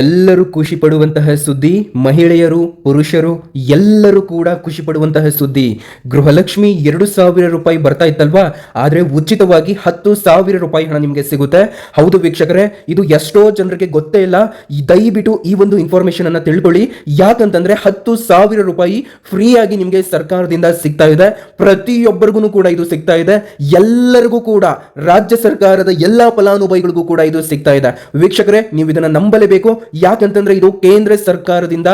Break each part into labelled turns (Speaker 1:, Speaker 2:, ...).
Speaker 1: ಎಲ್ಲರೂ ಖುಷಿ ಪಡುವಂತಹ ಸುದ್ದಿ, ಮಹಿಳೆಯರು, ಪುರುಷರು ಎಲ್ಲರೂ ಕೂಡ ಖುಷಿ ಪಡುವಂತಹ ಸುದ್ದಿ. ಗೃಹಲಕ್ಷ್ಮಿ ಎರಡು ಸಾವಿರ ರೂಪಾಯಿ ಬರ್ತಾ ಇತ್ತಲ್ವಾ? ಆದ್ರೆ ಉಚಿತವಾಗಿ ಹತ್ತು ಸಾವಿರ ರೂಪಾಯಿ ಹಣ ನಿಮಗೆ ಸಿಗುತ್ತೆ. ಹೌದು ವೀಕ್ಷಕರೇ, ಇದು ಎಷ್ಟೋ ಜನರಿಗೆ ಗೊತ್ತೇ ಇಲ್ಲ. ದಯವಿಟ್ಟು ಈ ಒಂದು ಇನ್ಫಾರ್ಮೇಶನ್ ಅನ್ನ ತಿಳ್ಕೊಳ್ಳಿ. ಯಾಕಂತಂದ್ರೆ ಹತ್ತು ಸಾವಿರ ರೂಪಾಯಿ ಫ್ರೀ ಆಗಿ ನಿಮಗೆ ಸರ್ಕಾರದಿಂದ ಸಿಗ್ತಾ ಇದೆ. ಪ್ರತಿಯೊಬ್ಬರಿಗೂ ಕೂಡ ಇದು ಸಿಗ್ತಾ ಇದೆ. ಎಲ್ಲರಿಗೂ ಕೂಡ, ರಾಜ್ಯ ಸರ್ಕಾರದ ಎಲ್ಲಾ ಫಲಾನುಭವಿಗಳಿಗೂ ಕೂಡ ಇದು ಸಿಗ್ತಾ ಇದೆ. ವೀಕ್ಷಕರೇ, ನೀವು ಇದನ್ನ ನಂಬಲೇಬೇಕು. ಯಾಕಂತಂದ್ರೆ ಇದು ಕೇಂದ್ರ ಸರ್ಕಾರದಿಂದ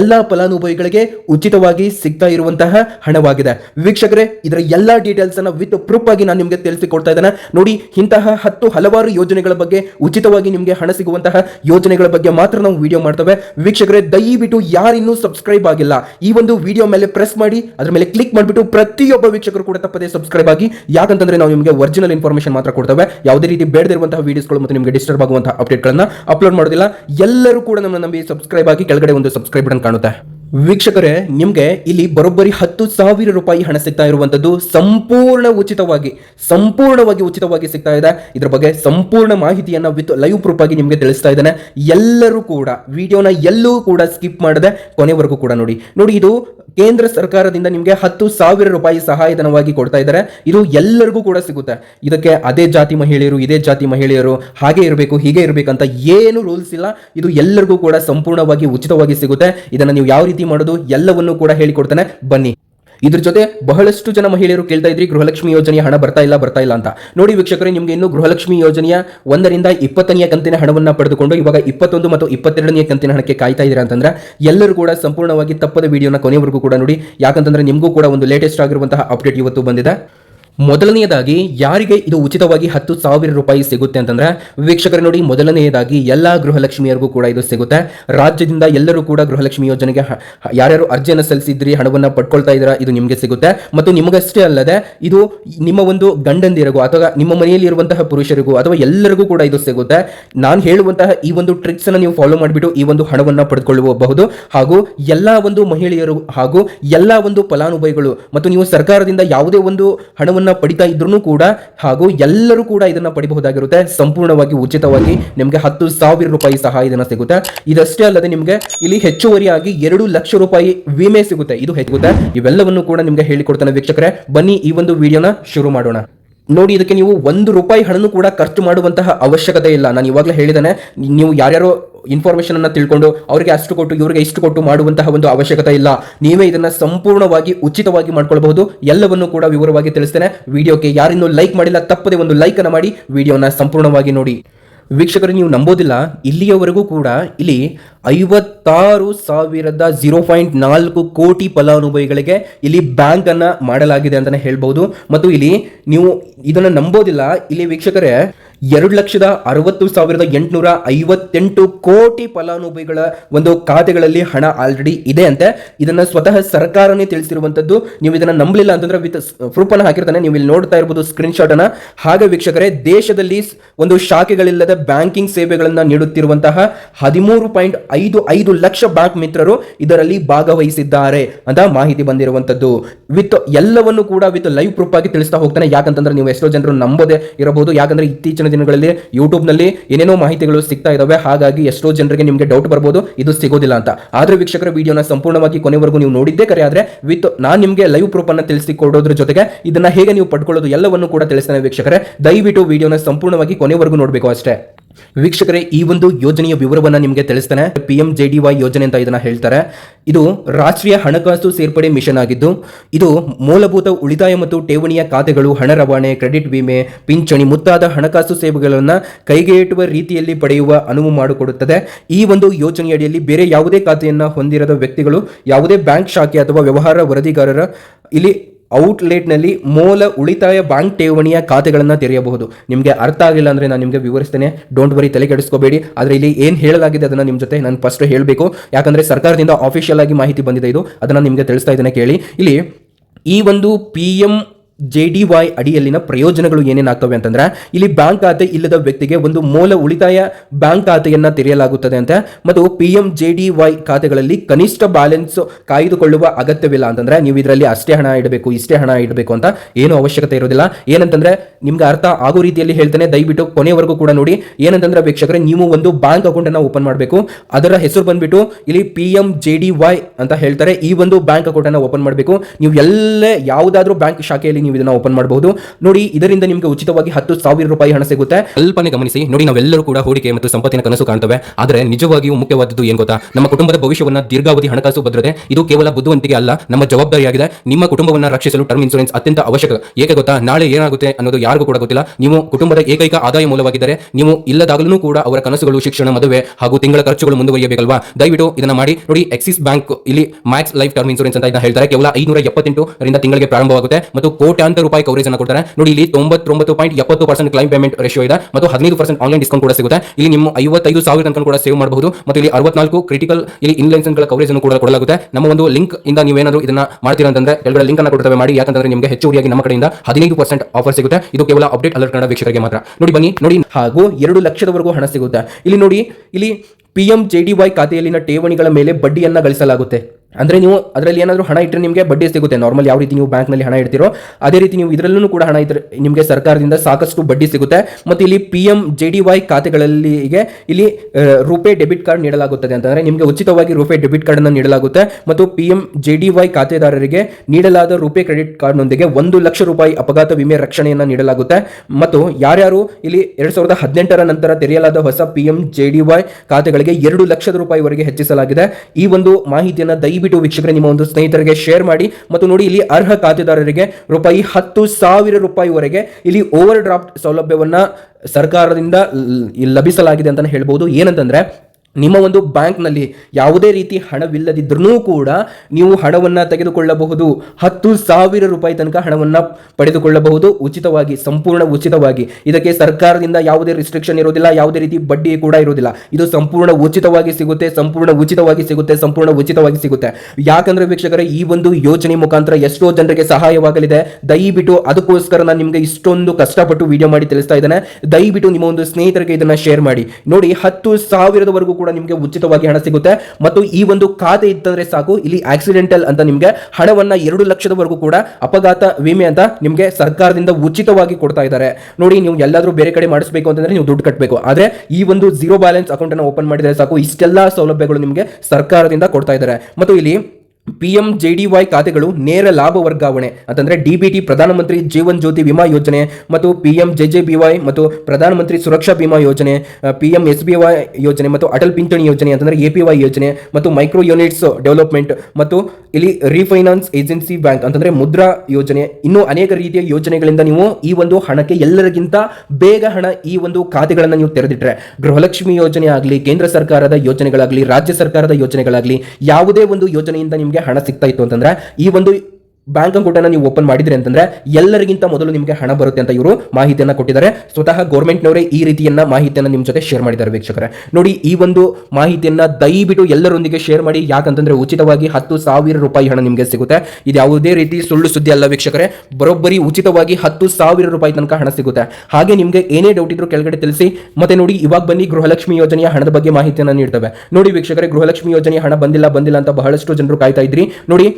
Speaker 1: ಎಲ್ಲಾ ಫಲಾನುಭವಿಗಳಿಗೆ ಉಚಿತವಾಗಿ ಸಿಗ್ತಾ ಇರುವಂತಹ ಹಣವಾಗಿದೆ. ವೀಕ್ಷಕರೇ, ಇದರ ಎಲ್ಲಾ ಡೀಟೇಲ್ಸ್ ಅನ್ನ ವಿತ್ ಪ್ರೂಫ್ ಆಗಿ ನಾನು ನಿಮಗೆ ತಿಳಿಸಿಕೊಡ್ತಾ ಇದ್ದೇನೆ. ನೋಡಿ, ಇಂತಹ ಹತ್ತು ಹಲವಾರು ಯೋಜನೆಗಳ ಬಗ್ಗೆ ಉಚಿತವಾಗಿ ನಿಮಗೆ ಹಣ ಸಿಗುವಂತಹ ಯೋಜನೆಗಳ ಬಗ್ಗೆ ಮಾತ್ರ ನಾವು ವಿಡಿಯೋ ಮಾಡ್ತೇವೆ. ವೀಕ್ಷಕರೇ, ದಯವಿಟ್ಟು ಯಾರಿನ್ನೂ ಸಬ್ಸ್ಕ್ರೈಬ್ ಆಗಿಲ್ಲ. ಈ ಒಂದು ವಿಡಿಯೋ ಮೇಲೆ ಪ್ರೆಸ್ ಮಾಡಿ, ಅದರ ಮೇಲೆ ಕ್ಲಿಕ್ ಮಾಡಿಬಿಟ್ಟು ಪ್ರತಿಯೊಬ್ಬ ವೀಕ್ಷಕರು ಕೂಡ ತಪ್ಪದೇ ಸಬ್ಸ್ಕ್ರೈಬ್ ಆಗಿ. ಯಾಕಂತಂದ್ರೆ ನಾವು ನಿಮಗೆ ಒರಿಜಿನಲ್ ಇನ್ಫಾರ್ಮೇಶನ್ ಮಾತ್ರ ಕೊಡ್ತೇವೆ. ಯಾವುದೇ ರೀತಿ ಬೇಡದಿರುವಂತಹ ವಿಡಿಯೋಸ್ಗಳು ಮತ್ತು ನಿಮಗೆ ಡಿಸ್ಟರ್ಬ್ ಆಗುವಂತಹ ಅಪ್ಡೇಟ್ಗಳನ್ನ ಅಪ್ಲೋಡ್ ಮಾಡೋದಿಲ್ಲ. ಎಲ್ಲರೂ ಕೂಡ ನಮ್ಮನ್ನು ನಂಬಿ ಸಬ್ಸ್ಕ್ರೈಬ್ ಆಗಿ ಕೆಳಗಡೆ ಒಂದು ಸಬ್ಸ್ಕ್ರೈಬ್ ಬಟನ್ ಕಾಣುತ್ತೆ. ವೀಕ್ಷಕರೇ, ನಿಮಗೆ ಇಲ್ಲಿ ಬರೋಬ್ಬರಿ ಹತ್ತು ಸಾವಿರ ರೂಪಾಯಿ ಹಣ ಸಿಗ್ತಾ ಇರುವಂತದ್ದು ಸಂಪೂರ್ಣ ಉಚಿತವಾಗಿ, ಸಂಪೂರ್ಣವಾಗಿ ಉಚಿತವಾಗಿ ಸಿಗ್ತಾ ಇದೆ. ಇದರ ಬಗ್ಗೆ ಸಂಪೂರ್ಣ ಮಾಹಿತಿಯನ್ನ ವಿತ್ ಲೈವ್ ಪ್ರೂಫ್ ಆಗಿ ನಿಮಗೆ ತಿಳಿಸ್ತಾ ಇದ್ದೇನೆ. ಎಲ್ಲರೂ ಕೂಡ, ವಿಡಿಯೋನ ಎಲ್ಲೂ ಕೂಡ ಸ್ಕಿಪ್ ಮಾಡದೆ ಕೊನೆವರೆಗೂ ಕೂಡ ನೋಡಿ. ನೋಡಿ, ಇದು ಕೇಂದ್ರ ಸರ್ಕಾರದಿಂದ ನಿಮಗೆ ಹತ್ತು ಸಾವಿರ ರೂಪಾಯಿ ಸಹಾಯಧನವಾಗಿ ಕೊಡ್ತಾ ಇದ್ದಾರೆ. ಇದು ಎಲ್ಲರಿಗೂ ಕೂಡ ಸಿಗುತ್ತೆ. ಇದಕ್ಕೆ ಅದೇ ಜಾತಿ ಮಹಿಳೆಯರು, ಇದೇ ಜಾತಿ ಮಹಿಳೆಯರು, ಹಾಗೆ ಇರಬೇಕು, ಹೀಗೆ ಇರಬೇಕಂತ ಏನು ರೂಲ್ಸ್ ಇಲ್ಲ. ಇದು ಎಲ್ಲರಿಗೂ ಕೂಡ ಸಂಪೂರ್ಣವಾಗಿ ಉಚಿತವಾಗಿ ಸಿಗುತ್ತೆ. ಇದನ್ನ ನೀವು ಯಾವ ರೀತಿ ಮಾಡೋದು ಎಲ್ಲವನ್ನೂ ಕೂಡ ಹೇಳಿಕೊಡ್ತಾನೆ. ಬನ್ನಿ. ಇದ್ರ ಜೊತೆ ಬಹಳಷ್ಟು ಜನ ಮಹಿಳೆಯರು ಕೇಳ್ತಾ ಇದ್ರಿ, ಗೃಹಲಕ್ಷ್ಮಿ ಯೋಜನೆಯ ಹಣ ಬರ್ತಾ ಇಲ್ಲ ಬರ್ತಾ ಇಲ್ಲ ಅಂತ. ನೋಡಿ ವೀಕ್ಷಕರೇ, ನಿಮಗೆ ಇನ್ನು ಗೃಹಲಕ್ಷ್ಮಿ ಯೋಜನೆಯ ಒಂದರಿಂದ ಇಪ್ಪತ್ತನೆಯ ಕಂತಿನ ಹಣವನ್ನ ಪಡೆದುಕೊಂಡು ಇವಾಗ ಇಪ್ಪತ್ತೊಂದು ಮತ್ತು ಇಪ್ಪತ್ತೆರಡನೆಯ ಕಂತಿನ ಹಣಕ್ಕೆ ಕಾಯ್ತಾ ಇದ್ದೀರಾ ಅಂತಂದ್ರೆ, ಎಲ್ಲರೂ ಕೂಡ ಸಂಪೂರ್ಣವಾಗಿ ತಪ್ಪದ ವಿಡಿಯೋನ ಕೊನೆವರೆಗೂ ಕೂಡ ನೋಡಿ. ಯಾಕಂತಂದ್ರೆ ನಿಮಗೂ ಕೂಡ ಒಂದು ಲೇಟೆಸ್ಟ್ ಆಗಿರುವಂತಹ ಅಪ್ಡೇಟ್ ಇವತ್ತು ಬಂದಿದೆ. ಮೊದಲನೆಯದಾಗಿ ಯಾರಿಗೆ ಇದು ಉಚಿತವಾಗಿ ಹತ್ತು ಸಾವಿರ ರೂಪಾಯಿ ಸಿಗುತ್ತೆ ಅಂತಂದ್ರೆ, ವೀಕ್ಷಕರ ನೋಡಿ, ಮೊದಲನೆಯದಾಗಿ ಎಲ್ಲಾ ಗೃಹಲಕ್ಷ್ಮಿಯರಿಗೂ ಕೂಡ ಇದು ಸಿಗುತ್ತೆ. ರಾಜ್ಯದಿಂದ ಎಲ್ಲರೂ ಕೂಡ ಗೃಹಲಕ್ಷ್ಮಿ ಯೋಜನೆಗೆ ಯಾರ್ಯಾರು ಅರ್ಜಿಯನ್ನು ಸಲ್ಲಿಸಿದ್ರಿ, ಹಣವನ್ನ ಪಡ್ಕೊಳ್ತಾ ಇದ್ದೀರಾ, ಇದು ನಿಮಗೆ ಸಿಗುತ್ತೆ. ಮತ್ತು ನಿಮಗಷ್ಟೇ ಅಲ್ಲದೆ, ಇದು ನಿಮ್ಮ ಒಂದು ಗಂಡಂದಿರಿಗೂ ಅಥವಾ ನಿಮ್ಮ ಮನೆಯಲ್ಲಿ ಇರುವಂತಹ ಪುರುಷರಿಗೂ ಅಥವಾ ಎಲ್ಲರಿಗೂ ಕೂಡ ಇದು ಸಿಗುತ್ತೆ. ನಾನು ಹೇಳುವಂತಹ ಈ ಒಂದು ಟ್ರಿಕ್ಸ್ ಅನ್ನು ನೀವು ಫಾಲೋ ಮಾಡಿಬಿಟ್ಟು ಈ ಒಂದು ಹಣವನ್ನ ಪಡೆದುಕೊಳ್ಳಬಹುದು ಹಾಗೂ ಎಲ್ಲಾ ಒಂದು ಮಹಿಳೆಯರು ಹಾಗೂ ಎಲ್ಲಾ ಒಂದು ಫಲಾನುಭವಿಗಳು ಮತ್ತು ನೀವು ಸರ್ಕಾರದಿಂದ ಯಾವುದೇ ಒಂದು ಹಣವನ್ನ ಪಡಿತಾ ಇದ್ರೂ ಕೂಡ ಹಾಗೂ ಎಲ್ಲರೂ ಕೂಡ ಇದನ್ನ ಪಡಿಬಹುದಾಗಿರುತ್ತೆ. ಸಂಪೂರ್ಣವಾಗಿ ಉಚಿತವಾಗಿ ನಿಮಗೆ ಹತ್ತು ಸಾವಿರ ರೂಪಾಯಿ ಇದನ್ನ ಸಿಗುತ್ತೆ. ಇದಷ್ಟೇ ಅಲ್ಲದೆ ನಿಮಗೆ ಇಲ್ಲಿ ಹೆಚ್ಚುವರಿಯಾಗಿ ಎರಡು ಲಕ್ಷ ರೂಪಾಯಿ ವಿಮೆ ಸಿಗುತ್ತೆ. ಇದು ಹೆಚ್ಚುತ್ತೆ ಇವೆಲ್ಲವನ್ನು ಕೂಡ ನಿಮಗೆ ಹೇಳಿಕೊಡ್ತಾನೆ ವೀಕ್ಷಕರೇ. ಬನ್ನಿ ಈ ಒಂದು ವಿಡಿಯೋನ ಶುರು ಮಾಡೋಣ. ನೋಡಿ, ಇದಕ್ಕೆ ನೀವು ಒಂದು ರೂಪಾಯಿ ಹಣನು ಕೂಡ ಖರ್ಚು ಮಾಡುವಂತಹ ಅವಶ್ಯಕತೆ ಇಲ್ಲ. ನಾನು ಇವಾಗಲೇ ಹೇಳಿದ್ದೇನೆ, ನೀವು ಯಾರ್ಯಾರೋ ಇನ್ಫಾರ್ಮೇಶನ್ ಅನ್ನ ತಿಳ್ಕೊಂಡು ಅವರಿಗೆ ಅಷ್ಟು ಕೊಟ್ಟು, ಇವರಿಗೆ ಇಷ್ಟು ಕೊಟ್ಟು ಮಾಡುವಂತಹ ಒಂದು ಅವಶ್ಯಕತೆ ಇಲ್ಲ. ನೀವೇ ಇದನ್ನ ಸಂಪೂರ್ಣವಾಗಿ ಉಚಿತವಾಗಿ ಮಾಡ್ಕೊಳ್ಬಹುದು. ಎಲ್ಲವನ್ನು ಕೂಡ ವಿವರವಾಗಿ ತಿಳಿಸ್ತೇನೆ. ವಿಡಿಯೋಕ್ಕೆ ಯಾರಿನ್ನೂ ಲೈಕ್ ಮಾಡಿಲ್ಲ, ತಪ್ಪದೆ ಒಂದು ಲೈಕ್ ಅನ್ನ ಮಾಡಿ ವಿಡಿಯೋನ ಸಂಪೂರ್ಣವಾಗಿ ನೋಡಿ. ವೀಕ್ಷಕರು, ನೀವು ನಂಬೋದಿಲ್ಲ, ಇಲ್ಲಿಯವರೆಗೂ ಕೂಡ ಇಲ್ಲಿ ಐವತ್ತಾರು ಸಾವಿರದ ಜೀರೋ ಪಾಯಿಂಟ್ ನಾಲ್ಕು ಕೋಟಿ ಫಲಾನುಭವಿಗಳಿಗೆ ಇಲ್ಲಿ ಬ್ಯಾಂಕ್ ಅನ್ನ ಮಾಡಲಾಗಿದೆ ಅಂತಾನೆ ಹೇಳ್ಬಹುದು. ಮತ್ತು ಇಲ್ಲಿ ನೀವು ಇದನ್ನ ನಂಬೋದಿಲ್ಲ. ಇಲ್ಲಿ ವೀಕ್ಷಕರೇ ಎರಡು ಲಕ್ಷದ ಅರವತ್ತು ಸಾವಿರದ ಎಂಟುನೂರ ಐವತ್ತೆಂಟು ಕೋಟಿ ಫಲಾನುಭವಿಗಳ ಒಂದು ಖಾತೆಗಳಲ್ಲಿ ಹಣ ಆಲ್ರೆಡಿ ಇದೆ ಅಂತೆ. ಇದನ್ನ ಸ್ವತಃ ಸರ್ಕಾರನೇ ತಿಳಿಸಿರುವಂತದ್ದು. ನೀವು ಇದನ್ನ ನಂಬಲಿಲ್ಲ ಅಂತಂದ್ರೆ ವಿತ್ ಪ್ರೂಫ್ ಅನ್ನು ಹಾಕಿರ್ತಾನೆ. ನೀವು ಇಲ್ಲಿ ನೋಡ್ತಾ ಇರಬಹುದು ಸ್ಕ್ರೀನ್ ಅನ್ನ. ಹಾಗೆ ವೀಕ್ಷಕರೇ, ದೇಶದಲ್ಲಿ ಒಂದು ಶಾಖೆಗಳಿಲ್ಲದ ಬ್ಯಾಂಕಿಂಗ್ ಸೇವೆಗಳನ್ನು ನೀಡುತ್ತಿರುವಂತಹ ಹದಿಮೂರು ಪಾಯಿಂಟ್ ಐದು ಐದು ಲಕ್ಷ ಬ್ಯಾಂಕ್ ಮಿತ್ರರು ಇದರಲ್ಲಿ ಭಾಗವಹಿಸಿದ್ದಾರೆ ಅಂತ ಮಾಹಿತಿ ಬಂದಿರುವಂತದ್ದು. ವಿತ್ ಎಲ್ಲವನ್ನು ಕೂಡ ವಿತ್ ಲೈವ್ ಪ್ರೂಫ್ ಆಗಿ ತಿಳಿಸ್ತಾ ಹೋಗ್ತಾನೆ. ಯಾಕಂತಂದ್ರೆ ನೀವು ಎಷ್ಟೋ ಜನರು ನಂಬೋದೇ ಇರಬಹುದು. ಯಾಕಂದ್ರೆ ಇತ್ತೀಚಿನ ದಿನಗಳಲ್ಲಿ ಯೂಟ್ಯೂಬ್ನಲ್ಲಿ ಏನೇನೋ ಮಾಹಿತಿಗಳು ಸಿಗ್ತಾ ಇದಾವೆ. ಹಾಗಾಗಿ ಎಷ್ಟೋ ಜನರಿಗೆ ನಿಮಗೆ ಡೌಟ್ ಬರ್ಬೋದು, ಇದು ಸಿಗೋದಿಲ್ಲ ಅಂತ. ಆದ್ರೆ ವೀಕ್ಷಕರ, ವಿಡಿಯೋನ ಸಂಪೂರ್ಣವಾಗಿ ಕೊನೆವರೆಗೂ ನೀವು ನೋಡಿದ್ದೇ ಕರೆ ಆದ್ರೆ ವಿತ್ ನಾನು ನಿಮಗೆ ಲೈವ್ ಪ್ರೂಫ್ ಅನ್ನ ತಿಳಿಸಿಕೊಡೋದ್ರ ಜೊತೆಗೆ ಇದನ್ನ ಹೇಗೆ ನೀವು ಪಡ್ಕೊಳ್ಳೋದು ಎಲ್ಲವನ್ನು ಕೂಡ ತಿಳಿಸ್ತಾನೆ ವೀಕ್ಷಕರೇ. ದಯವಿಟ್ಟು ವಿಡಿಯೋನ ಸಂಪೂರ್ಣವಾಗಿ ಕೊನೆವರೆಗೂ ನೋಡಬೇಕು ಅಷ್ಟೇ. ವೀಕ್ಷಕರೇ, ಈ ಒಂದು ಯೋಜನೆಯ ವಿವರವನ್ನ ನಿಮಗೆ ತಿಳಿಸ್ತೇನೆ. P M J D Y ಯೋಜನೆ ಅಂತ ಇದನ್ನ ಹೇಳ್ತಾರೆ. ಇದು ರಾಷ್ಟ್ರೀಯ ಹಣಕಾಸು ಸೇರ್ಪಡೆ ಮಿಷನ್ ಆಗಿದ್ದು, ಇದು ಮೂಲಭೂತ ಉಳಿತಾಯ ಮತ್ತು ಠೇವಣಿಯ ಖಾತೆಗಳು, ಹಣ ರವಾನೆ, ಕ್ರೆಡಿಟ್ ವಿಮೆ, ಪಿಂಚಣಿ ಮುಂತಾದ ಹಣಕಾಸು ಸೇವೆಗಳನ್ನು ಕೈಗೆಟುವ ರೀತಿಯಲ್ಲಿ ಪಡೆಯುವ ಅನುವು ಮಾಡಿಕೊಡುತ್ತದೆ. ಈ ಒಂದು ಯೋಜನೆಯಡಿಯಲ್ಲಿ ಬೇರೆ ಯಾವುದೇ ಖಾತೆಯನ್ನು ಹೊಂದಿರದ ವ್ಯಕ್ತಿಗಳು, ಯಾವುದೇ ಬ್ಯಾಂಕ್ ಶಾಖೆ ಅಥವಾ ವ್ಯವಹಾರ ವರದಿಗಾರರ, ಇಲ್ಲಿ ಔಟ್ಲೆಟ್ನಲ್ಲಿ ಮೂಲ ಉಳಿತಾಯ ಬ್ಯಾಂಕ್ ಠೇವಣಿಯ ಖಾತೆಗಳನ್ನು ತೆರೆಯಬಹುದು. ನಿಮಗೆ ಅರ್ಥ ಆಗಿಲ್ಲ ಅಂದರೆ ನಾನು ನಿಮಗೆ ವಿವರಿಸ್ತೇನೆ. ಡೋಂಟ್ ವರಿ ತಲೆ ಕೆಡಿಸ್ಕೋಬೇಡಿ. ಆದರೆ ಇಲ್ಲಿ ಏನು ಹೇಳಲಾಗಿದೆ ಅದನ್ನು ನಿಮ್ಮ ಜೊತೆ ನಾನು ಫಸ್ಟ್ ಹೇಳಬೇಕು. ಯಾಕಂದರೆ ಸರ್ಕಾರದಿಂದ ಆಫಿಷಿಯಲ್ ಆಗಿ ಮಾಹಿತಿ ಬಂದಿದೆ ಇದು. ಅದನ್ನು ನಿಮಗೆ ತಿಳಿಸ್ತಾ ಇದ್ದೇನೆ ಕೇಳಿ. ಇಲ್ಲಿ ಈ ಒಂದು P M J D Y ಅಡಿಯಲ್ಲಿನ ಪ್ರಯೋಜನಗಳು ಏನೇನಾಗ್ತವೆ ಅಂತಂದ್ರೆ, ಇಲ್ಲಿ ಬ್ಯಾಂಕ್ ಖಾತೆ ಇಲ್ಲದ ವ್ಯಕ್ತಿಗೆ ಒಂದು ಮೂಲ ಉಳಿತಾಯ ಬ್ಯಾಂಕ್ ಖಾತೆಯನ್ನ ತೆರೆಯಲಾಗುತ್ತದೆ ಅಂತ. ಮತ್ತು P M J D Y ಖಾತೆಗಳಲ್ಲಿ ಕನಿಷ್ಠ ಬ್ಯಾಲೆನ್ಸ್ ಕಾಯ್ದುಕೊಳ್ಳುವ ಅಗತ್ಯವಿಲ್ಲ ಅಂತಂದ್ರೆ, ನೀವು ಇದರಲ್ಲಿ ಅಷ್ಟೇ ಹಣ ಇಡಬೇಕು, ಇಷ್ಟೇ ಹಣ ಇಡಬೇಕು ಅಂತ ಏನು ಅವಶ್ಯಕತೆ ಇರೋದಿಲ್ಲ. ಏನಂತಂದ್ರೆ, ನಿಮ್ಗೆ ಅರ್ಥ ಆಗೋ ರೀತಿಯಲ್ಲಿ ಹೇಳ್ತೇನೆ, ದಯವಿಟ್ಟು ಕೊನೆವರೆಗೂ ಕೂಡ ನೋಡಿ. ಏನಂತಂದ್ರೆ ವೀಕ್ಷಕರೇ, ನೀವು ಒಂದು ಬ್ಯಾಂಕ್ ಅಕೌಂಟ್ ಅನ್ನ ಓಪನ್ ಮಾಡಬೇಕು. ಅದರ ಹೆಸರು ಬಂದ್ಬಿಟ್ಟು ಇಲ್ಲಿ P M J D Y ಅಂತ ಹೇಳ್ತಾರೆ. ಈ ಒಂದು ಬ್ಯಾಂಕ್ ಅಕೌಂಟ್ ಅನ್ನ ಓಪನ್ ಮಾಡಬೇಕು. ನೀವು ಎಲ್ಲೇ ಯಾವುದಾದ್ರೂ ಬ್ಯಾಂಕ್ ಶಾಖೆಯಲ್ಲಿ ನೀವು ಇದನ್ನ ಓಪನ್ ಮಾಡಬಹುದು. ನೋಡಿ, ಇದರಿಂದ ನಿಮಗೆ ಉಚಿತವಾಗಿ ಹತ್ತು ಸಾವಿರ ರೂಪಾಯಿ ಹಣ ಸಿಗುತ್ತೆ.
Speaker 2: ಸ್ವಲ್ಪನೇ ಗಮನಿಸಿ, ನೋಡಿ, ನಾವೆಲ್ಲರೂ ಕೂಡ ಹೂಡಿಕೆ ಮತ್ತು ಸಂಪತ್ತಿನ ಕನಸು ಕಾಣ್ತವೆ. ಆದರೆ ನಿಜವಾಗಿಯೂ ಮುಖ್ಯವಾದದ್ದು ಏನು ಗೊತ್ತಾ? ನಮ್ಮ ಕುಟುಂಬದ ಭವಿಷ್ಯವನ್ನ ದೀರ್ಘಾವಧಿ ಹಣಕಾಸು ಭದ್ರತೆ. ಇದು ಕೇವಲ ಬುದ್ಧಿವಂತಿಕೆ ಅಲ್ಲ, ನಮ್ಮ ಜವಾಬ್ದಾರಿಯಾಗಿದೆ. ನಿಮ್ಮ ಕುಟುಂಬವನ್ನ ರಕ್ಷಿಸಲು ಟರ್ಮ್ ಇನ್ಸೂರೆನ್ಸ್ ಅತ್ಯಂತ ಅವಶ್ಯಕ. ಏಕೆ ಗೊತ್ತಾ? ನಾಳೆ ಏನಾಗುತ್ತೆ ಅನ್ನೋದು ಯಾರಿಗೂ ಕೂಡ ಗೊತ್ತಿಲ್ಲ. ನೀವು ಕುಟುಂಬದ ಏಕೈಕ ಆದಾಯ ಮೂಲವಾಗಿದ್ದರೆ, ನೀವು ಇಲ್ಲದಾಗಲೂ ಕೂಡ ಅವರ ಕನಸುಗಳು, ಶಿಕ್ಷಣ, ಮದುವೆ ಹಾಗೂ ತಿಂಗಳ ಖರ್ಚುಗಳು ಮುಂದುವರಿಯಬೇಕಲ್ವಾ? ದಯವಿಟ್ಟು ಇದನ್ನ ಮಾಡಿ. ನೋಡಿ ಎಕ್ಸಿಸ್ ಬ್ಯಾಂಕ್ ಇಲ್ಲಿ ಮ್ಯಾಕ್ಸ್ ಲೈಫ್ ಟರ್ಮ್ ಇನ್ಸೂರೆನ್ಸ್ ಅಂತ ಹೇಳ್ತಾರೆ. ಕೇವಲ ಐನೂರ ಎಪ್ಪತ್ತೆಂಟು ರಿಂದ ತಿಂಗಳಿಗೆ ಪ್ರಾರಂಭವಾಗುತ್ತೆ. ಮತ್ತು ಕೋಟ್ಯಾಂತರ ರೂಪಾಯಿ ಕವರೇಜ್ ಅನ್ನು ಕೊಡ್ತಾರೆ. ನೋಡಿ, ಇಲ್ಲಿ ತೊಂಬತ್ತೊಂಬತ್ತು ಪಾಯಿಂಟ್ ಎಪ್ಪತ್ತು ಪರ್ಸೆಂಟ್ ಕ್ಲೈಮ್ ಪೇಮೆಂಟ್ ರೇಷಿಯೋ ಇದೆ ಮತ್ತು ಹದಿನೈದು ಪರ್ಸೆಂಟ್ ಆನ್ಲೈನ್ ಡಿಸ್ಕೌಂಟ್ ಕೂಡ ಸಿಗುತ್ತೆ. ಇಲ್ಲಿ ನಿಮ್ಮ ಐವತ್ತೈದು ಸಾವಿರ ತನಕ ಕೂಡ ಸೇವ್ ಮಾಡಬಹುದು ಮತ್ತು ಇಲ್ಲಿ ಅರವತ್ನಾಲ್ಕು ಕ್ರಿಟಿಕಲ್ ಇಲ್ಲಿ ಇನ್ಲೆನ್ಸ್ಗಳ ಕವರೇಜ್ ಅನ್ನು ಕೂಡ ಕೊಡಲಾಗುತ್ತೆ. ನಮ್ಮ ಒಂದು ಲಿಂಕ್ ಇಂದ ನೀವೇನಾದರೂ ಇದನ್ನ ಮಾಡ್ತೀರಾ ಅಂತಂದ್ರೆ ಕೆಲವರ ಲಿಂಕ್ ಅನ್ನು ಕೊಡ್ತವೆ ಮಾಡಿ ಯಾಕಂದ್ರೆ ನಿಮಗೆ ಹೆಚ್ಚುವರಿಯಾಗಿ ನಮ್ಮ ಕಡೆಯಿಂದ ಹದಿನೈದು ಪರ್ಸೆಂಟ್ ಆಫರ್ ಸಿಗುತ್ತೆ. ಇದು ಕೇವಲ ಅಪ್ಡೇಟ್ ಅಲರ್ಟ್ ಕನ್ನಡ ವೀಕ್ಷಕರಿಗೆ ಮಾತ್ರ. ನೋಡಿ, ಬನ್ನಿ, ನೋಡಿ,
Speaker 1: ಹಾಗೂ ಎರಡು ಲಕ್ಷದವರೆಗೂ ಹಣ ಸಿಗುತ್ತೆ. ಇಲ್ಲಿ ನೋಡಿ, ಇಲ್ಲಿ ಪಿ ಎಂ ವೈ ಖಾತೆಯಲ್ಲಿನ ಠೇವಣಿಗಳ ಮೇಲೆ ಬಡ್ಡಿಯನ್ನ ಗಳಿಸಲಾಗುತ್ತೆ. ಅಂದ್ರೆ ನೀವು ಅದರಲ್ಲಿ ಏನಾದರೂ ಹಣ ಇಟ್ಟರೆ ನಿಮಗೆ ಬಡ್ಡಿ ಸಿಗುತ್ತೆ. ನಾರ್ಮಲ್ ಯಾವ ರೀತಿ ನೀವು ಬ್ಯಾಂಕ್ನಲ್ಲಿ ಹಣ ಇಡ್ತೀರೋ ಅದೇ ರೀತಿ ನೀವು ಇದರಲ್ಲೂ ಕೂಡ ಹಣ ಇದ್ರೆ ನಿಮಗೆ ಸರ್ಕಾರದಿಂದ ಸಾಕಷ್ಟು ಬಡ್ಡಿ ಸಿಗುತ್ತೆ. ಮತ್ತು ಇಲ್ಲಿ P M J D Y ಖಾತೆಗಳಲ್ಲಿಗೆ ಇಲ್ಲಿ ರೂಪೇ ಡೆಬಿಟ್ ಕಾರ್ಡ್ ನೀಡಲಾಗುತ್ತದೆ ಅಂತಂದರೆ ನಿಮಗೆ ಉಚಿತವಾಗಿ ರೂಪೇ ಡೆಬಿಟ್ ಕಾರ್ಡನ್ನು ನೀಡಲಾಗುತ್ತೆ. ಮತ್ತು P M J D Y ಖಾತೆದಾರರಿಗೆ ನೀಡಲಾದ ರೂಪೇ ಕ್ರೆಡಿಟ್ ಕಾರ್ಡ್ನೊಂದಿಗೆ ಒಂದು ಲಕ್ಷ ರೂಪಾಯಿ ಅಪಘಾತ ವಿಮೆ ರಕ್ಷಣೆಯನ್ನು ನೀಡಲಾಗುತ್ತೆ. ಮತ್ತು ಯಾರ್ಯಾರು ಇಲ್ಲಿ ಎರಡು ಸಾವಿರದ ಹದಿನೆಂಟರ ನಂತರ ತೆರೆಯಲಾದ ಹೊಸ P M J D Y ಖಾತೆಗಳಿಗೆ ಎರಡು ಲಕ್ಷದ ರೂಪಾಯಿವರೆಗೆ ಹೆಚ್ಚಿಸಲಾಗಿದೆ. ಈ ಒಂದು ಮಾಹಿತಿಯನ್ನು ದಯವಿಟ್ಟು ವೀಕ್ಷಕರೇ, ನಿಮ್ಮ ಒಂದು ಸ್ನೇಹಿತರಿಗೆ ಶೇರ್ ಮಾಡಿ ಮತ್ತು ನೋಡಿ, ಇಲ್ಲಿ ಅರ್ಹ ಖಾತೆದಾರರಿಗೆ ರೂಪಾಯಿ ಹತ್ತು ಸಾವಿರ ರೂಪಾಯಿವರೆಗೆ ಇಲ್ಲಿ ಓವರ್ ಡ್ರಾಫ್ಟ್ ಸೌಲಭ್ಯವನ್ನ ಸರ್ಕಾರದಿಂದ ಲಭಿಸಲಾಗಿದೆ ಅಂತ ಹೇಳ್ಬೋದು. ಏನಂತಂದ್ರೆ ನಿಮ್ಮ ಒಂದು ಬ್ಯಾಂಕ್ನಲ್ಲಿ ಯಾವುದೇ ರೀತಿ ಹಣವಿಲ್ಲದಿದ್ದರೂ ಕೂಡ ನೀವು ಹಣವನ್ನು ತೆಗೆದುಕೊಳ್ಳಬಹುದು. ಹತ್ತು ಸಾವಿರ ರೂಪಾಯಿ ತನಕ ಹಣವನ್ನು ಪಡೆದುಕೊಳ್ಳಬಹುದು. ಉಚಿತವಾಗಿ, ಸಂಪೂರ್ಣ ಉಚಿತವಾಗಿ. ಇದಕ್ಕೆ ಸರ್ಕಾರದಿಂದ ಯಾವುದೇ ರಿಸ್ಟ್ರಿಕ್ಷನ್ ಇರೋದಿಲ್ಲ, ಯಾವುದೇ ರೀತಿ ಬಡ್ಡಿ ಕೂಡ ಇರೋದಿಲ್ಲ. ಇದು ಸಂಪೂರ್ಣ ಉಚಿತವಾಗಿ ಸಿಗುತ್ತೆ, ಸಂಪೂರ್ಣ ಉಚಿತವಾಗಿ ಸಿಗುತ್ತೆ, ಸಂಪೂರ್ಣ ಉಚಿತವಾಗಿ ಸಿಗುತ್ತೆ. ಯಾಕಂದ್ರೆ ವೀಕ್ಷಕರೇ, ಈ ಒಂದು ಯೋಜನೆ ಮುಖಾಂತರ ಎಷ್ಟೋ ಜನರಿಗೆ ಸಹಾಯವಾಗಲಿದೆ. ದಯವಿಟ್ಟು ಅದಕ್ಕೋಸ್ಕರ ನಾನು ನಿಮಗೆ ಇಷ್ಟೊಂದು ಕಷ್ಟಪಟ್ಟು ವಿಡಿಯೋ ಮಾಡಿ ತಿಳಿಸ್ತಾ ಇದ್ದೇನೆ. ದಯವಿಟ್ಟು ನಿಮ್ಮ ಒಂದು ಸ್ನೇಹಿತರಿಗೆ ಇದನ್ನ ಶೇರ್ ಮಾಡಿ. ನೋಡಿ, ಹತ್ತು ಸಾವಿರದವರೆಗೂ ಕೂಡ ನಿಮಗೆ ಉಚಿತವಾಗಿ ಹಣ ಸಿಗುತ್ತೆ. ಮತ್ತು ಈ ಒಂದು ಖಾತೆ ಇದ್ದರೆ ಸಾಕು, ಇಲ್ಲಿ ಆಕ್ಸಿಡೆಂಟಲ್ ಅಂತ ನಿಮಗೆ ಹಣವನ್ನ ಎರಡು ಲಕ್ಷದವರೆಗೂ ಕೂಡ ಅಪಘಾತ ವಿಮೆ ಅಂತ ನಿಮಗೆ ಸರ್ಕಾರದಿಂದ ಉಚಿತವಾಗಿ ಕೊಡ್ತಾ ಇದ್ದಾರೆ. ನೋಡಿ, ನೀವು ಎಲ್ಲಾದರೂ ಬೇರೆ ಕಡೆ ಮಾಡಿಸಬೇಕು ಅಂತಂದ್ರೆ ನೀವು ದುಡ್ಡು ಕಟ್ಟಬೇಕು ಆದರೆ ಈ ಒಂದು ಜೀರೋ ಬ್ಯಾಲೆನ್ಸ್ ಅಕೌಂಟ್ ಅನ್ನು ಓಪನ್ ಮಾಡಿದರೆ ಸಾಕು, ಇಷ್ಟೆಲ್ಲ ಸೌಲಭ್ಯಗಳು ನಿಮಗೆ ಸರ್ಕಾರದಿಂದ ಕೊಡ್ತಾ ಇದ್ದಾರೆ. ಮತ್ತು ಇಲ್ಲಿ P M J D Y ಖಾತೆಗಳು ನೇರ ಲಾಭ ವರ್ಗಾವಣೆ, ಅಂತಂದ್ರೆ ಡಿ ಬಿ ಟಿ ಪ್ರಧಾನಮಂತ್ರಿ ಜೀವನ್ ಜ್ಯೋತಿ ವಿಮಾ ಯೋಜನೆ ಮತ್ತು P M J J B Y ಮತ್ತು ಪ್ರಧಾನಮಂತ್ರಿ ಸುರಕ್ಷಾ ಬಿಮಾ ಯೋಜನೆ P M S B Y ಯೋಜನೆ ಮತ್ತು ಅಟಲ್ ಪಿಂಚಣಿ ಯೋಜನೆ, ಅಂತಂದ್ರೆ ಎ ಪಿ ವೈ ಯೋಜನೆ ಮತ್ತು ಮೈಕ್ರೋ ಯೂನಿಟ್ಸ್ ಡೆವಲಪ್ಮೆಂಟ್ ಮತ್ತು ಇಲ್ಲಿ ರೀಫೈನಾನ್ಸ್ ಏಜೆನ್ಸಿ ಬ್ಯಾಂಕ್, ಅಂತಂದ್ರೆ ಮುದ್ರಾ ಯೋಜನೆ. ಇನ್ನೂ ಅನೇಕ ರೀತಿಯ ಯೋಜನೆಗಳಿಂದ ನೀವು ಈ ಒಂದು ಹಣಕ್ಕೆ ಎಲ್ಲರಿಗಿಂತ ಬೇಗ ಹಣ ಈ ಒಂದು ಖಾತೆಗಳನ್ನು ನೀವು ತೆರೆದಿಟ್ರೆ. ಗೃಹಲಕ್ಷ್ಮಿ ಯೋಜನೆ ಆಗಲಿ, ಕೇಂದ್ರ ಸರ್ಕಾರದ ಯೋಜನೆಗಳಾಗಲಿ, ರಾಜ್ಯ ಸರ್ಕಾರದ ಯೋಜನೆಗಳಾಗಲಿ, ಯಾವುದೇ ಒಂದು ಯೋಜನೆಯಿಂದ ನಿಮಗೆ ಹಣ ಸಿಗ್ತಾ ಇತ್ತು ಅಂತಂದ್ರೆ ಈ ಒಂದು ಬ್ಯಾಂಕ್ ಅಕೌಂಟನ್ನು ನೀವು ಓಪನ್ ಮಾಡಿದ್ರಿ ಅಂತಂದ್ರೆ ಎಲ್ಲರಿಗಿಂತ ಮೊದಲು ನಿಮಗೆ ಹಣ ಬರುತ್ತೆ ಅಂತ ಇವರು ಮಾಹಿತಿಯನ್ನು ಕೊಟ್ಟಿದ್ದಾರೆ. ಸ್ವತಃ ಗೌರ್ಮೆಂಟ್ನವರೇ ಈ ರೀತಿಯನ್ನ ಮಾಹಿತಿಯನ್ನು ನಿಮ್ಮ ಜೊತೆ ಶೇರ್ ಮಾಡಿದ್ದಾರೆ ವೀಕ್ಷಕರೇ. ನೋಡಿ, ಈ ಒಂದು ಮಾಹಿತಿಯನ್ನ ದಯವಿಟ್ಟು ಎಲ್ಲರೊಂದಿಗೆ ಶೇರ್ ಮಾಡಿ, ಯಾಕಂತಂದ್ರೆ ಉಚಿತವಾಗಿ ಹತ್ತು ಸಾವಿರ ರೂಪಾಯಿ ಹಣ ನಿಮಗೆ ಸಿಗುತ್ತೆ. ಇದು ಯಾವುದೇ ರೀತಿ ಸುಳ್ಳು ಸುದ್ದಿ ಅಲ್ಲ ವೀಕ್ಷಕರೇ. ಬರೋಬ್ಬರಿ ಉಚಿತವಾಗಿ ಹತ್ತು ಸಾವಿರ ರೂಪಾಯಿ ತನಕ ಹಣ ಸಿಗುತ್ತೆ. ಹಾಗೆ ನಿಮಗೆ ಏನೇ ಡೌಟ್ ಇದ್ರೂ ಕೆಳಗಡೆ ತಿಳಿಸಿ. ಮತ್ತೆ ನೋಡಿ, ಇವಾಗ ಬನ್ನಿ ಗೃಹಲಕ್ಷ್ಮಿ ಯೋಜನೆಯ ಹಣದ ಬಗ್ಗೆ ಮಾಹಿತಿಯನ್ನು ನೀಡ್ತವೆ. ನೋಡಿ ವೀಕ್ಷಕರೇ, ಗೃಹಲಕ್ಷ್ಮಿ ಯೋಜನೆಯ ಹಣ ಬಂದಿಲ್ಲ ಬಂದಿಲ್ಲ ಅಂತ ಬಹಳಷ್ಟು ಜನರು ಕಾಯ್ತಾ ಇದ್ರಿ. ನೋಡಿ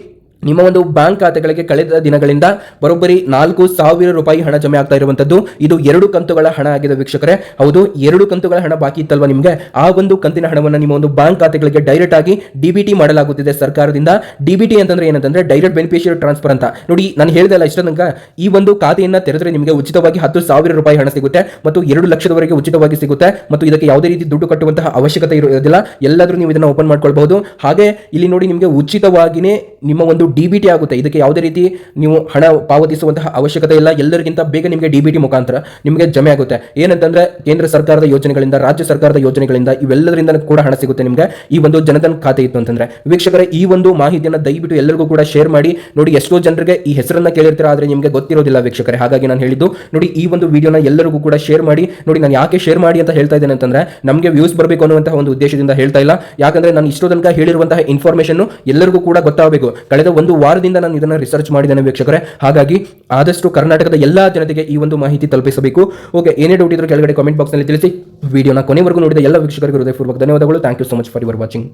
Speaker 1: ನಿಮ್ಮ ಒಂದು ಬ್ಯಾಂಕ್ ಖಾತೆಗಳಿಗೆ ಕಳೆದ ದಿನಗಳಿಂದ ಬರೋಬ್ಬರಿ ನಾಲ್ಕು ಸಾವಿರ ರೂಪಾಯಿ ಹಣ ಜಮೆ ಆಗ್ತಾ ಇರುವಂತದ್ದು. ಇದು ಎರಡು ಕಂತುಗಳ ಹಣ ಆಗಿದೆ ವೀಕ್ಷಕರೇ. ಹೌದು, ಎರಡು ಕಂತುಗಳ ಹಣ ಬಾಕಿ ಇತ್ತಲ್ವಾ ನಿಮಗೆ? ಆ ಒಂದು ಕಂತಿನ ಹಣವನ್ನು ನಿಮ್ಮ ಒಂದು ಬ್ಯಾಂಕ್ ಖಾತೆಗಳಿಗೆ ಡೈರೆಕ್ಟ್ ಆಗಿ ಡಿಬಿಟಿ ಮಾಡಲಾಗುತ್ತಿದೆ ಸರ್ಕಾರದಿಂದ. ಡಿಬಿಟಿ ಅಂತಂದ್ರೆ ಏನಂತಂದ್ರೆ ಡೈರೆಕ್ಟ್ ಬೆನಿಫಿಷಿಯರಿ ಟ್ರಾನ್ಸ್ಫರ್ ಅಂತ. ನೋಡಿ, ನಾನು ಹೇಳಿದಲ್ಲ ಇಷ್ಟ ತನಕ, ಈ ಒಂದು ಖಾತೆಯನ್ನ ತೆರೆದ್ರೆ ನಿಮಗೆ ಉಚಿತವಾಗಿ ಹತ್ತು ಸಾವಿರ ರೂಪಾಯಿ ಹಣ ಸಿಗುತ್ತೆ ಮತ್ತು ಎರಡು ಲಕ್ಷದವರೆಗೆ ಉಚಿತವಾಗಿ ಸಿಗುತ್ತೆ ಮತ್ತು ಇದಕ್ಕೆ ಯಾವುದೇ ರೀತಿ ದುಡ್ಡು ಕಟ್ಟುವಂತಹ ಅವಶ್ಯಕತೆ ಇರೋದಿಲ್ಲ. ಎಲ್ಲಾದರೂ ನೀವು ಇದನ್ನ ಓಪನ್ ಮಾಡ್ಕೊಳ್ಬಹುದು. ಹಾಗೆ ಇಲ್ಲಿ ನೋಡಿ ನಿಮಗೆ ಉಚಿತವಾಗಿನೇ ನಿಮ್ಮ ಒಂದು ಡಿ ಬಿ ಟಿ ಆಗುತ್ತೆ. ಇದಕ್ಕೆ ಯಾವುದೇ ರೀತಿ ನೀವು ಹಣ ಪಾವತಿಸುವಂತಹ ಅವಶ್ಯಕತೆ ಇಲ್ಲ. ಎಲ್ಲರಿಗಿಂತ ಬೇಗ ನಿಮಗೆ ಡಿ ಬಿ ಮುಖಾಂತರ ನಿಮಗೆ ಜಮೆ ಆಗುತ್ತೆ. ಏನಂತಂದ್ರೆ ಕೇಂದ್ರ ಸರ್ಕಾರದ ಯೋಜನೆಗಳಿಂದ, ರಾಜ್ಯ ಸರ್ಕಾರದ ಯೋಜನೆಗಳಿಂದ ಇವೆಲ್ಲದರಿಂದ ಕೂಡ ಹಣ ಸಿಗುತ್ತೆ ನಿಮಗೆ. ಈ ಒಂದು ಜನಧನ್ ಖಾತೆ ಇತ್ತು ಅಂತಂದ್ರೆ. ವೀಕ್ಷಕರೇ, ಈ ಒಂದು ಮಾಹಿತಿಯನ್ನು ದಯವಿಟ್ಟು ಎಲ್ಲರಿಗೂ ಕೂಡ ಶೇರ್ ಮಾಡಿ. ನೋಡಿ, ಎಷ್ಟೋ ಜನರಿಗೆ ಈ ಹೆಸರನ್ನ ಕೇಳಿರ್ತೀರ ಆದ್ರೆ ನಿಮಗೆ ಗೊತ್ತಿರೋದಿಲ್ಲ ವೀಕ್ಷಕರೇ. ಹಾಗಾಗಿ ನಾನು ಹೇಳಿದ್ದು, ನೋಡಿ, ಈ ಒಂದು ವಿಡಿಯೋನ ಎಲ್ಲರಿಗೂ ಕೂಡ ಶೇರ್ ಮಾಡಿ. ನೋಡಿ, ನಾನು ಯಾಕೆ ಶೇರ್ ಮಾಡಿ ಅಂತ ಹೇಳ್ತಾ ಇದ್ದೇನೆ ಅಂತಂದ್ರೆ, ನಮಗೆ ವ್ಯೂಸ್ ಬರಬೇಕು ಅನ್ನುವಂತಹ ಒಂದು ಉದ್ದೇಶದಿಂದ ಹೇಳ್ತಾ ಇಲ್ಲ. ಯಾಕಂದ್ರೆ ನಾನು ಇಷ್ಟೋ ತನಕ ಹೇಳಿರುವಂತಹ ಇನ್ಫಾರ್ಮೇಶನ್ ಎಲ್ಲರಿಗೂ ಕೂಡ ಗೊತ್ತಾಗಬೇಕು. ಕಳೆದ ಒಂದು ವಾರದಿಂದ ನಾನು ಇದನ್ನ ರಿಸರ್ಚ್ ಮಾಡಿದ್ದೇನೆ ವೀಕ್ಷಕರೇ. ಹಾಗಾಗಿ ಆದಷ್ಟು ಕರ್ನಾಟಕದ ಎಲ್ಲಾ ಜನತೆಗೆ ಈ ಒಂದು ಮಾಹಿತಿ ತಲುಪಿಸಬೇಕು. ಓಕೆ ಏನೇ ಡೌಟ್ ಇದ್ರೂ ಕೆಳಗಡೆ ಕಾಮೆಂಟ್ ಬಾಕ್ಸ್ನಲ್ಲಿ ತಿಳಿಸಿ. ವಿಡಿಯೋನ ಕೊನೆವರೆಗೂ ನೋಡಿದ ಎಲ್ಲ ವೀಕ್ಷಕರಿಗೆ ಹೃದಯಪೂರ್ವಕ ಧನ್ಯವಾದಗಳು. Thank you so much for your watching